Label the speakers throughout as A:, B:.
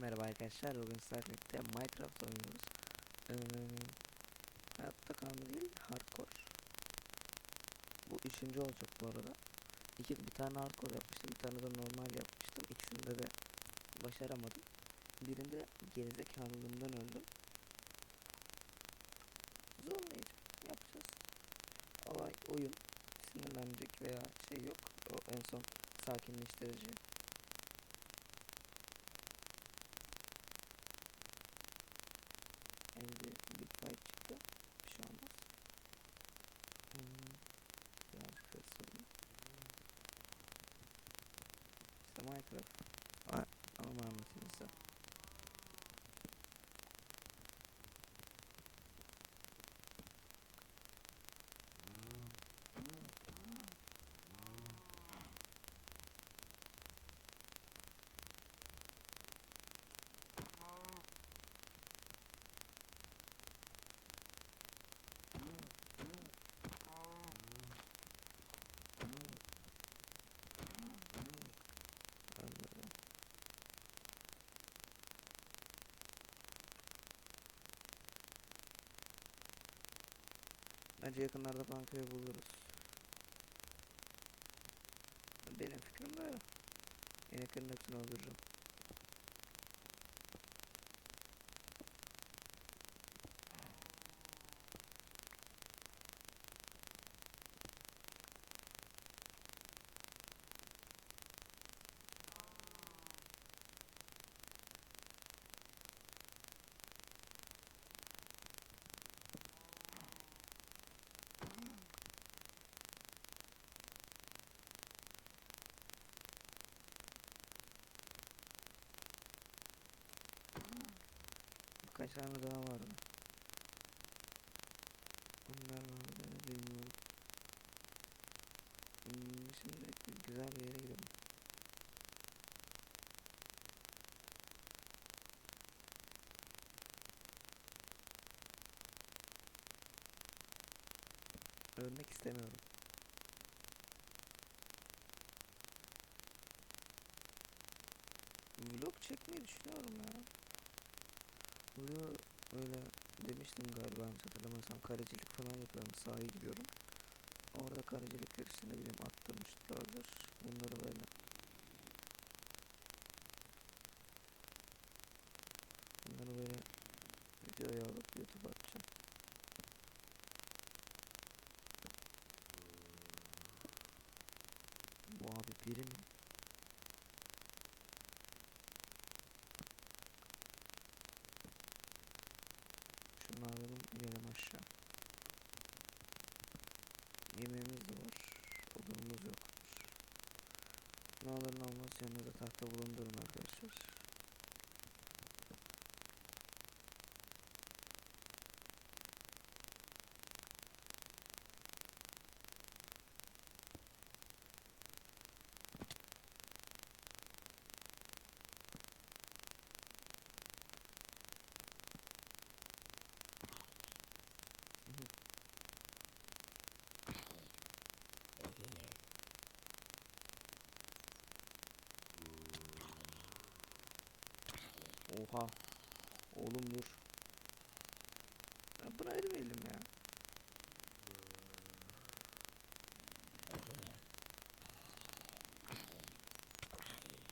A: Merhaba arkadaşlar, bugün birlikte Minecraft oynuyoruz. Ee, hayatta kalma değil, hardcore. Bu üçüncü olacak bu arada. İki, bir tane hardcore yapmıştım, bir tane de normal yapmıştım. İkisinde de başaramadım. Birinde gerizekalılığımdan öldüm. Zorlayıcı, yapacağız. Olay oyun, sinirlenecek veya şey yok. O en son sakinleştirici. Elde bir fight çıktı. Bir şey olmaz. Hmm, biraz kısalım. İşte Minecraft. Aa, ama anlatayım size. Anladım. Bence yakınlarda bankayı buluruz. Benim fikrim böyle. İneklerin hepsini öldüreceğim. Birkaç tane daha vardı. Onlar vardı bilmiyorum. Hmm, şimdi güzel bir yere gidelim. Ölmek istemiyorum. Vlog çekmeyi düşünüyorum ya. Buraya öyle demiştim galiba hatırlamıyorsam karecilik falan yapıyorum sahaya gidiyorum. Orada karecilik ne bileyim attırmışlardır. Bunları böyle Bunları böyle videoya alıp YouTube'a atacağım. Bu abi biri mi? Şunu alalım inelim aşağı. Yemeğimiz de var. Odunumuz yok. Ne olmaz yanınızda tahta bulundurun arkadaşlar. Oha. Oğlum dur. Ya buna erimeyelim ya.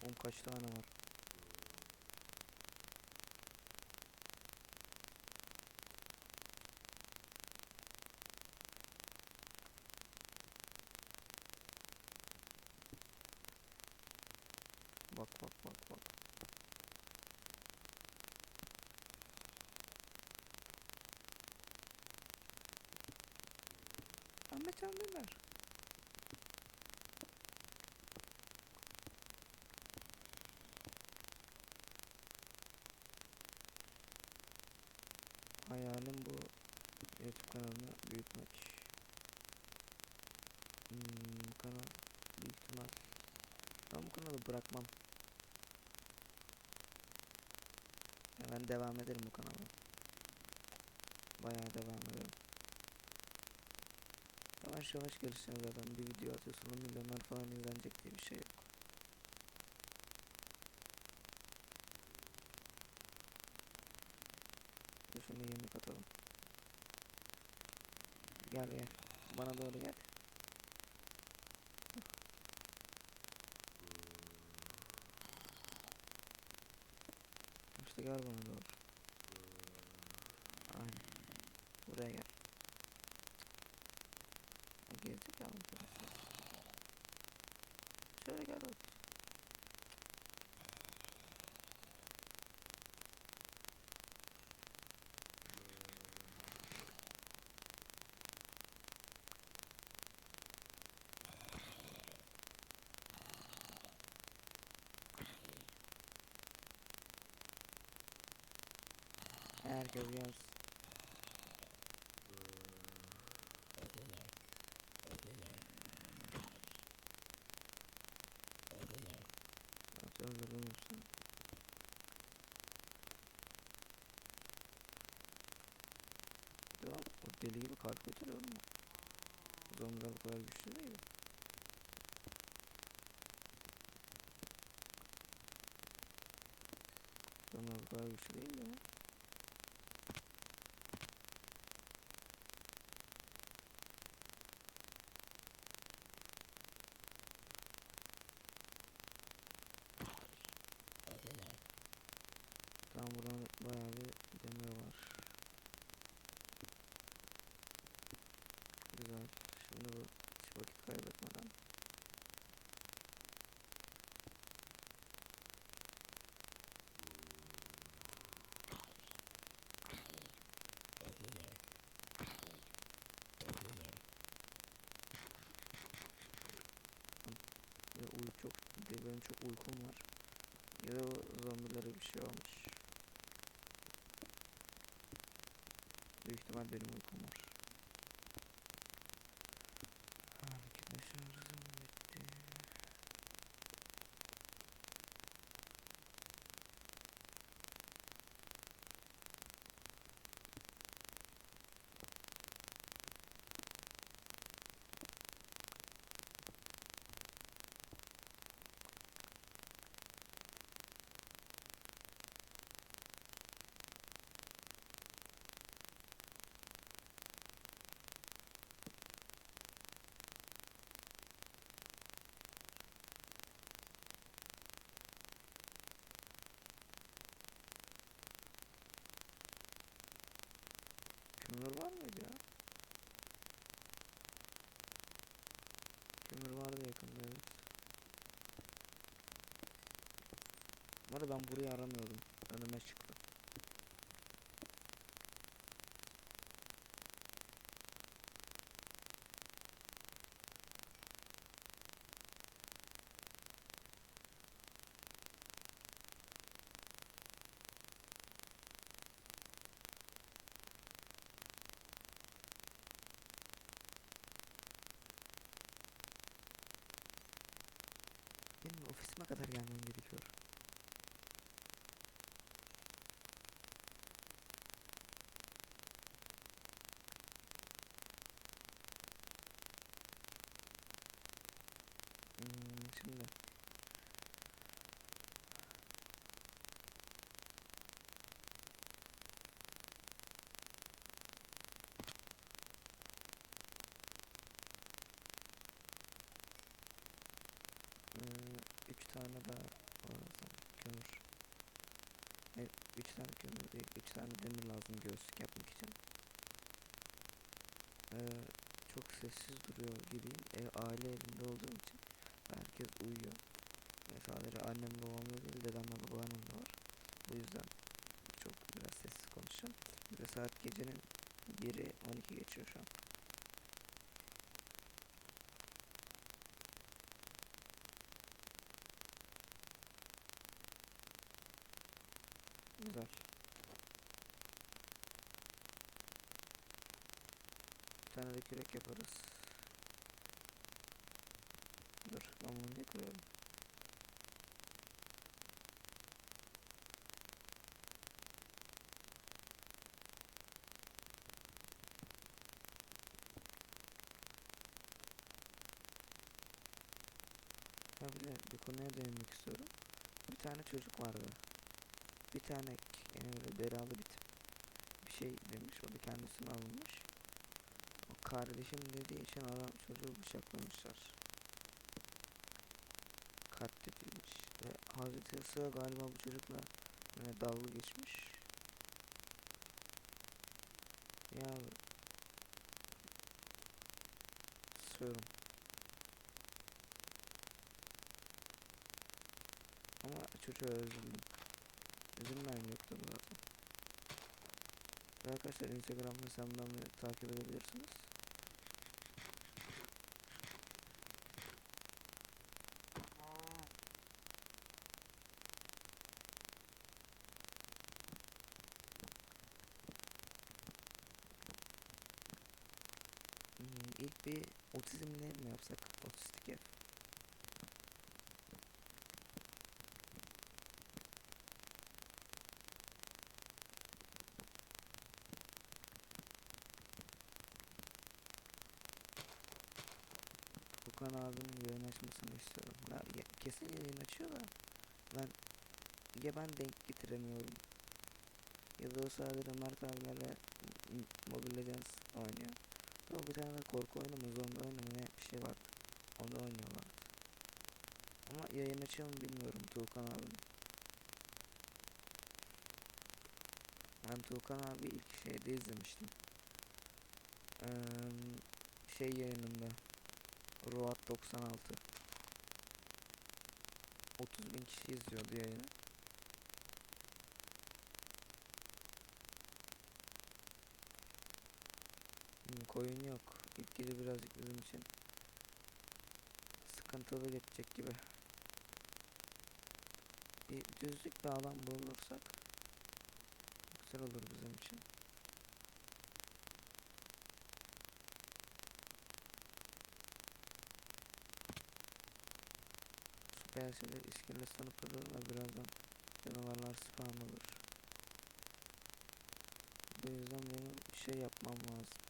A: Oğlum kaç tane var? Bak bak bak bak. Dündar. Hayalim bu YouTube kanalını büyütmek. Hmm, kanal büyük ihtimal ben bu kanalı bırakmam. Ya ben devam ederim bu kanala. Bayağı devam ederim yavaş yavaş gelişen bir adam. Bir video atıyorsun o milyonlar falan izlenecek diye bir şey yok. Şöyle yemek atalım. Gel gel. Bana doğru gel. Mısın? Şöyle gel bak. Herkes gelsin. Devam. O deli gibi kalp götürüyor mu? Zombiler bu kadar güçlü değil. Zombiler bu kadar güçlü değil ya. Tamam buradan bayağı bir demir var. Güzel. Şimdi bu hiç vakit kaybetmeden ve de benim çok uykum var. Ya da zombilere bir şey olmuş. Büyük ihtimal benim uykum var. Kömür var mıydı ya? Kömür vardı yakında evet. Arada ben burayı aramıyordum. Önüme çıktı. Benim ofisime kadar gelmem gerekiyor. Hmm, şimdi Ee, tane daha lazım kömür. Evet, üç tane kömür değil, üç tane demir lazım göğüslük yapmak için. Ee, çok sessiz duruyor gibiyim. Ev aile evinde olduğum için herkes uyuyor. Ve sadece annem babamla değil, dedemle babaannem de var. Bu yüzden çok biraz sessiz konuşacağım. Ve saat gecenin biri 12 geçiyor şu an. Güzel. De kürek yaparız. Dur ben bunu niye kırıyorum? Ha bir de bir konuya değinmek istiyorum. Bir tane çocuk vardı. Bir tane yani böyle belalı bir tip. Bir şey demiş. O da kendisine alınmış. Kardeşim dediği için adam çocuğu bıçaklamışlar. Katledilmiş. Ve Hazreti Isı galiba bu çocukla yine dalga geçmiş. Ya Sığırım. Ama çocuğa üzüldüm. Üzülmem yok tabi zaten. Ve arkadaşlar Instagram hesabımdan takip edebilirsiniz. İlk bir otizmli mi yapsak? Otistik ev. Furkan abinin yayın açmasını istiyorum. Ya, ya- kesin yayın açıyor da ben ya ben denk getiremiyorum. Ya da o sadece Mert abilerle Mobile Legends oynuyor. De korku oyunu mu zombi oyunu mu ne bir şey var. Onu oynuyorlar. Ama yayın açıyor mu bilmiyorum Tuğkan abinin. Ben Tuğkan abi ilk şeyde izlemiştim. Eee, şey yayınında. Roat 96. 30 bin kişi izliyordu yayını. Koyun yok. Gece birazcık bizim için sıkıntılı geçecek gibi. Bir düzlük bir alan bulursak güzel olur bizim için. Süper şeyler iskelet sanıp durur ve birazdan canavarlar spawn olur. Bu yüzden benim bir şey yapmam lazım.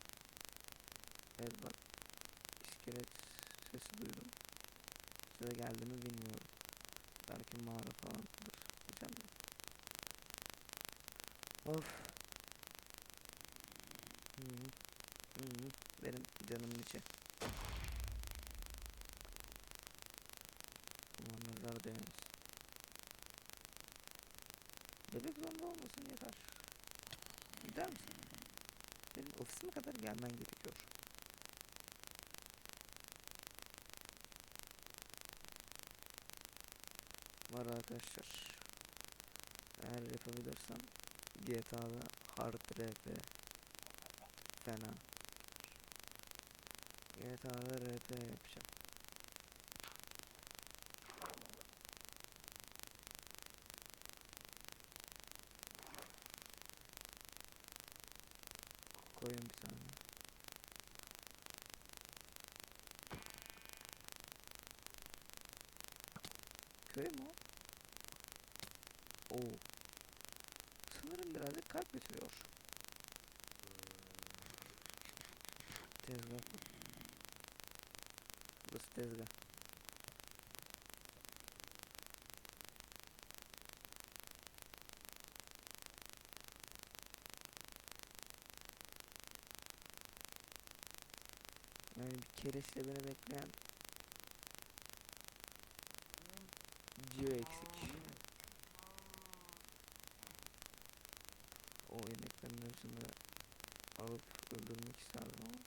A: Evet bak iskelet sesi duydum. Size geldi mi bilmiyorum. Belki mağara falandır. Diyeceğim de. Of. Hı -hı. Hı -hı. Benim canımın içi. Aman nazar değmesin. Bebek zorunda olmasın yeter. Gider misin? Benim ofisime kadar gelmen gerekiyor. Var arkadaşlar. Eğer yapabilirsem GTA'da Hard RP fena. GTA'da RP yapacağım. Koyun bir tane. Köy mü o? Oo. Sanırım birazcık kalp götürüyor. Tezgah. Burası tezgah. Yani bir kereçle beni bekleyen Geo eksik. O yemeklerin hepsini alıp öldürmek isterdim ama.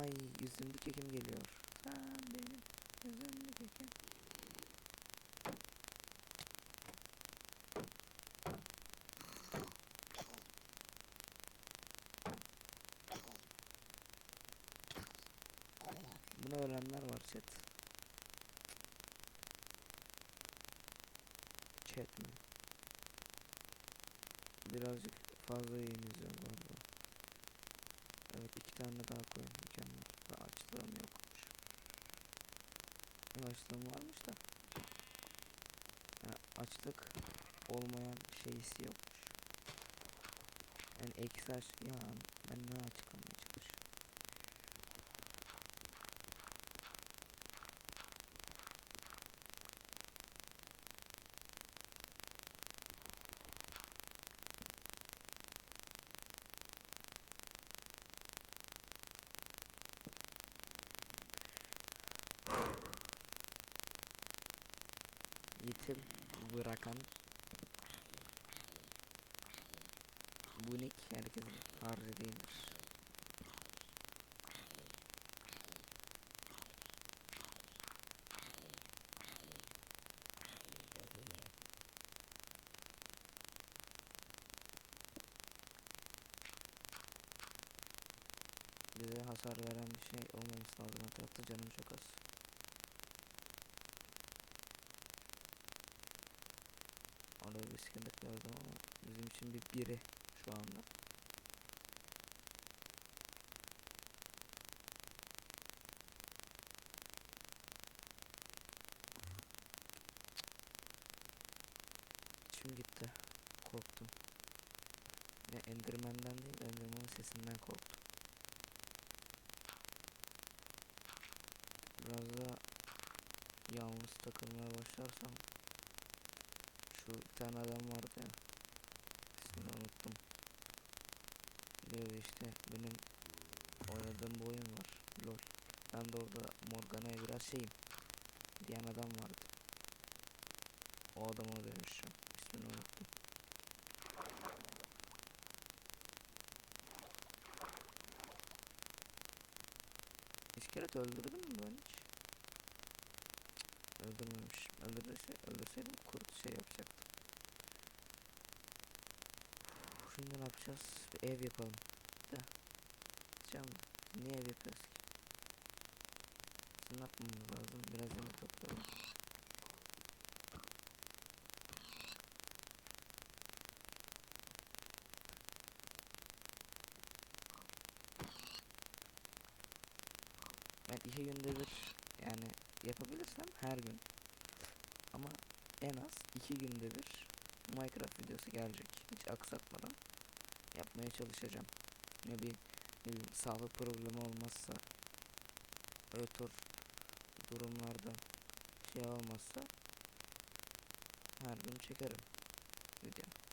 A: Ay yüzümdü kekim geliyor. Sen benim yüzümdü kekim. Bunu öğrenenler var chat. Chat mi? Birazcık fazla yayın izliyorum galiba. Evet iki tane daha koyun mükemmel. Ve açlığım yokmuş. Açlığım varmış da. Yani açlık olmayan şeysi yokmuş. Yani eksi aç ya ben ne açıklamaya bu nick herkesin harcı değildir. Bize hasar veren bir şey olmaması lazım. Etrafta canım çok az. Orada bir iskelet gördüm ama bizim için bir biri şu anda. İçim gitti. Korktum. Ne Enderman'den değil, Enderman'ın sesinden korktum. Biraz da yalnız takılmaya başlarsam şu bir tane adam vardı ya ismini unuttum diyordu işte benim oynadığım bu oyun var lol ben de orada Morgana'ya biraz şeyim diyen adam vardı o adama dönüşeceğim ismini unuttum İskelet öldürdün mü ben hiç? Öldürmemiş. Öldürürse, öldürseydim kurt şey yapacaktım. Şimdi ne yapacağız? Bir ev yapalım. Da. Canım. Niye ev yapıyoruz ki? Ne yapmamız lazım? Biraz yemek toplayalım. Ben iki günde bir yani yapabilirsem her gün ama en az iki günde bir Minecraft videosu gelecek hiç aksatmadan yapmaya çalışacağım ne bir ne bileyim, sağlık problemi olmazsa öyle tür durumlarda şey olmazsa her gün çekerim video.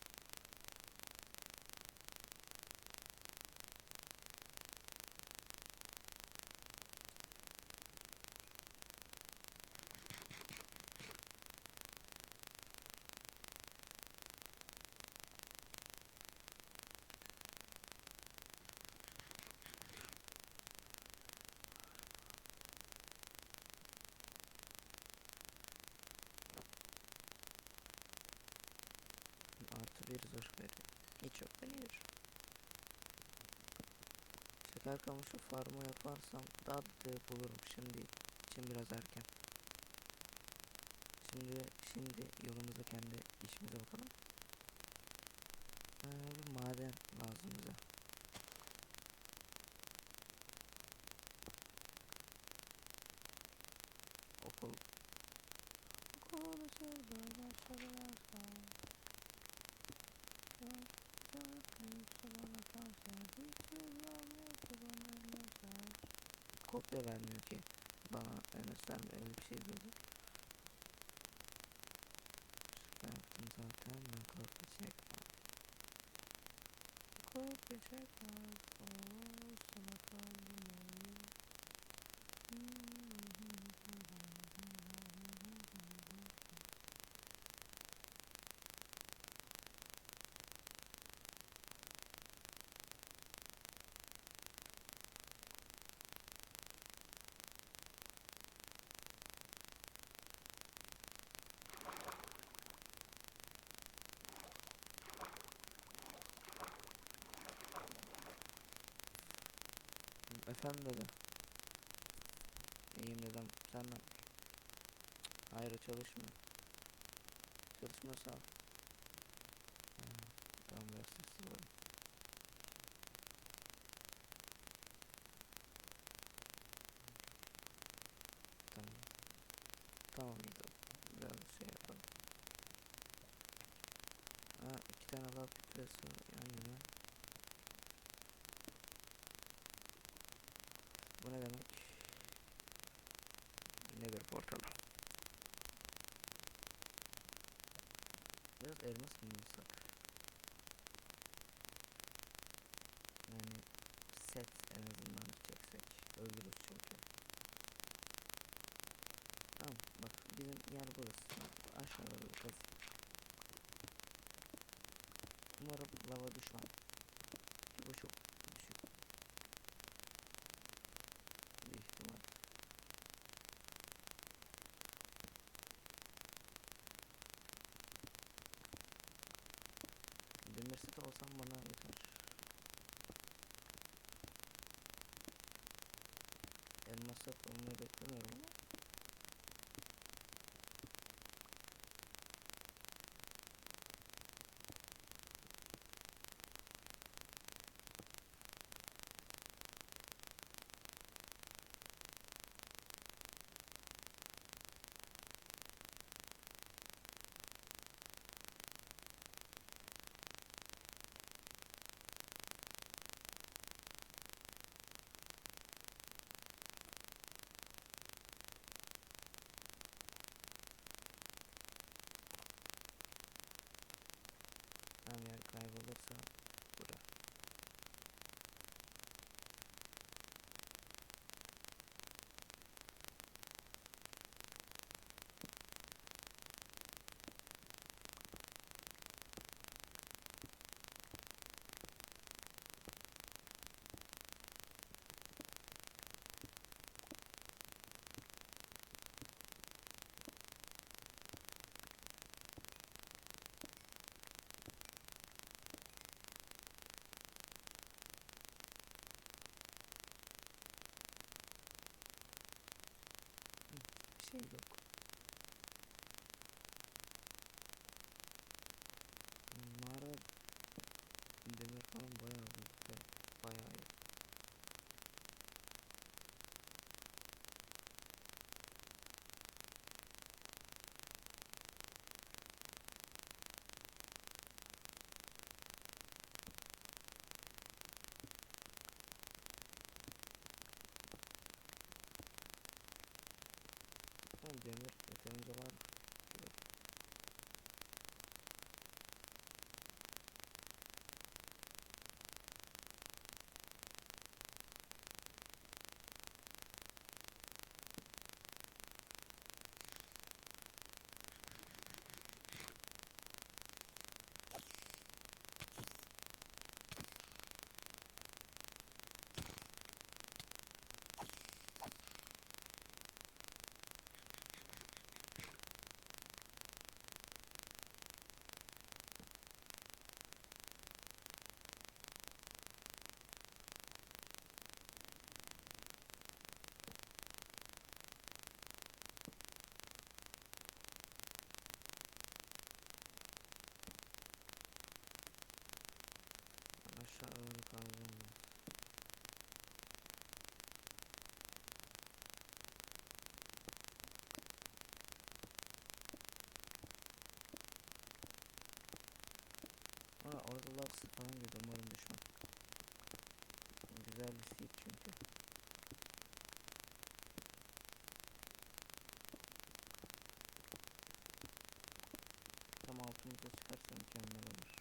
A: Zırh veriyor. Hiç yok ben iyidir. Şeker kamışı farmı yaparsam daha da bulurum. Şimdi için biraz erken. Şimdi şimdi yolumuza kendi işimize bakalım. Ee, maden lazım bize. Kopya vermiyor ki bana Enes'ten öyle bir şey dedi. Şaka yaptım zaten ben çekmem. Kopya çekmem. Oo, sana kaldım. Efendim dedi. İyiyim dedim. Sen ne? Hayır çalışmıyor. Çalışmıyorsa al. Ha, Tamam biraz sessiz olalım. Tamam. Tamam gidelim. Biraz şey yapalım. Ha iki tane daha filtresi yan Bu ne demek? Nether portalı. Biraz elmas bulmuşsak. Yani set en azından çeksek. Öldürürüz çünkü. Tamam bak bizim yer burası. Aşağıda bir kazık. Umarım lava düşmem. Bu çok Set olmayı beklemiyorum ama. Tam yer kaybolursa bura. Bir şey yok. Mağara demir falan bayağı iyi. Tamam demir yeterince var. gibi. Ben aşağı doğru kazacağım biraz. Lav falan girdi umarım düşmem. Güzel bir seed çünkü. Tam altımıza çıkarsa mükemmel olur.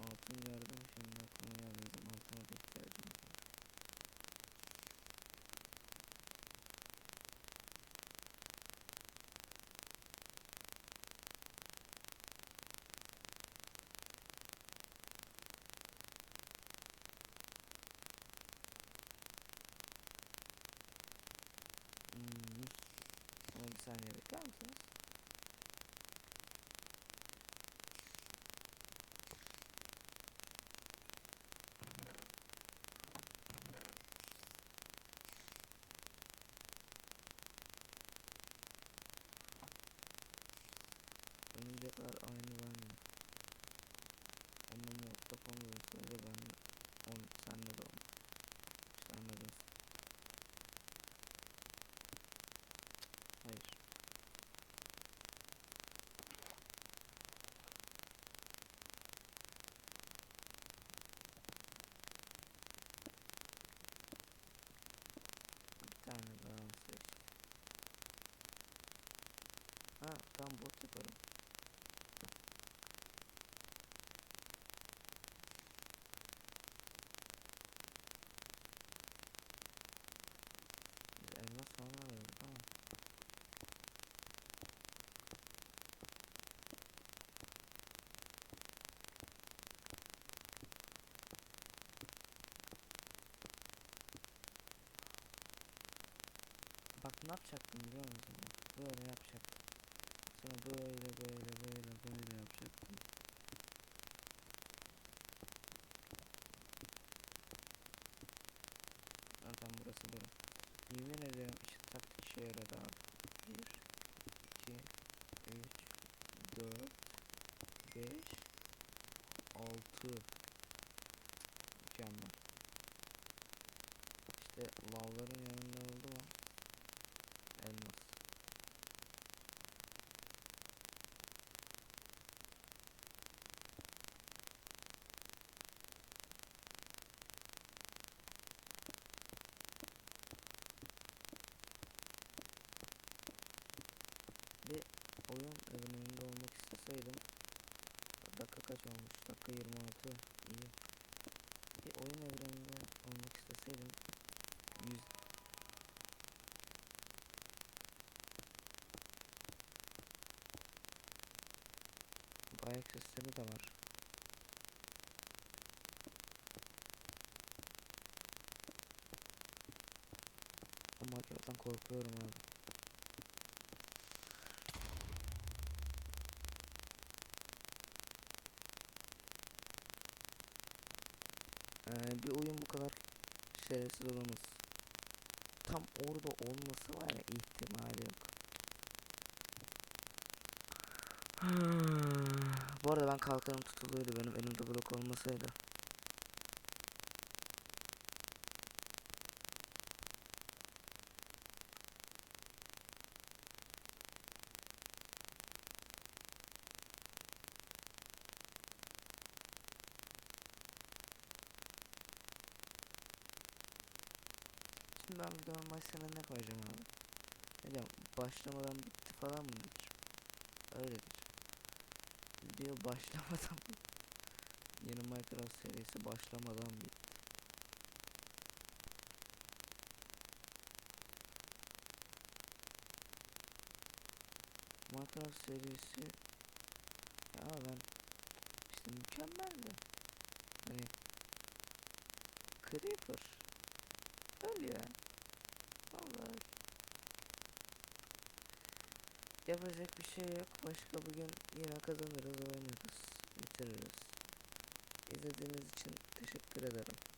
A: Allah Şimdi aklıma geldi bizim altına da ihtiyacım var. Hmm. Ama bir saniye bekler misiniz? are in Bak ne yapacaktım biliyor musun? Bak, Böyle yapacaktım. Sonra böyle böyle böyle böyle yapacaktım. Zaten burası böyle. Yemin ederim işte taktik işe yaradı abi. 1, 2, 3, 4, 5, 6. Mükemmel. İşte lavların yanında oldu mu? Elmas. Bir oyun evreninde olmak isteseydim dakika kaç olmuş? Dakika 26 iyi. Bir oyun evreninde olmak isteseydim 100 ayak sesleri de var. Ama hakikaten korkuyorum abi. Ee, bir oyun bu kadar şerefsiz olamaz. Tam orada olması var ya ihtimali yok. Bu arada ben kalkanım tutuluydu benim elimde blok olmasaydı. Şimdi ben videonun başına ne koyacağım abi? Diyeyim başlamadan bitti falan mı diyeceğim? Öyledir. Video başlamadan Yeni Minecraft serisi başlamadan bitti. Minecraft serisi ya ben işte mükemmeldi. Hani Creeper öyle ya. Vallahi yapacak bir şey yok. Başka bugün yine kazanırız, oynarız, bitiririz. İzlediğiniz için teşekkür ederim.